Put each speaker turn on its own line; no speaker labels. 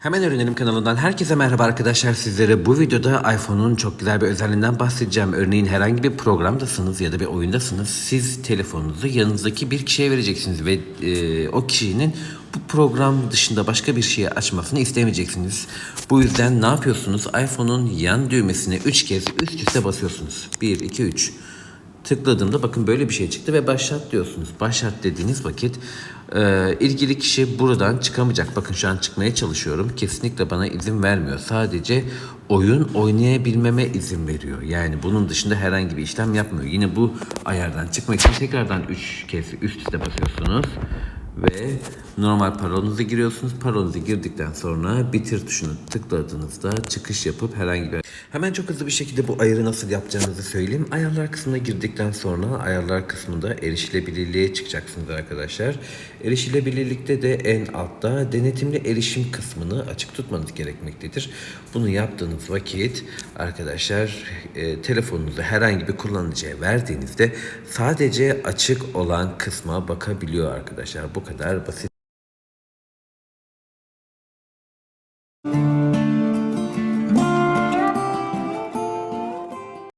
Hemen öğrenelim kanalından herkese merhaba arkadaşlar. Sizlere bu videoda iPhone'un çok güzel bir özelliğinden bahsedeceğim. Örneğin herhangi bir programdasınız ya da bir oyundasınız. Siz telefonunuzu yanınızdaki bir kişiye vereceksiniz ve e, o kişinin bu program dışında başka bir şeyi açmasını istemeyeceksiniz. Bu yüzden ne yapıyorsunuz? iPhone'un yan düğmesine 3 kez üst üste basıyorsunuz. 1, 2, 3. Tıkladığımda bakın böyle bir şey çıktı ve başlat diyorsunuz. Başlat dediğiniz vakit e, ilgili kişi buradan çıkamayacak. Bakın şu an çıkmaya çalışıyorum. Kesinlikle bana izin vermiyor. Sadece oyun oynayabilmeme izin veriyor. Yani bunun dışında herhangi bir işlem yapmıyor. Yine bu ayardan çıkmak için tekrardan 3 kez üst üste basıyorsunuz ve normal parolunuzu giriyorsunuz. Parolunuzu girdikten sonra bitir tuşunu tıkladığınızda çıkış yapıp herhangi bir... Hemen çok hızlı bir şekilde bu ayarı nasıl yapacağınızı söyleyeyim. Ayarlar kısmına girdikten sonra ayarlar kısmında erişilebilirliğe çıkacaksınız arkadaşlar. Erişilebilirlikte de en altta denetimli erişim kısmını açık tutmanız gerekmektedir. Bunu yaptığınız vakit arkadaşlar e, telefonunuzu herhangi bir kullanıcıya verdiğinizde sadece açık olan kısma bakabiliyor arkadaşlar. Bu 不可能，不是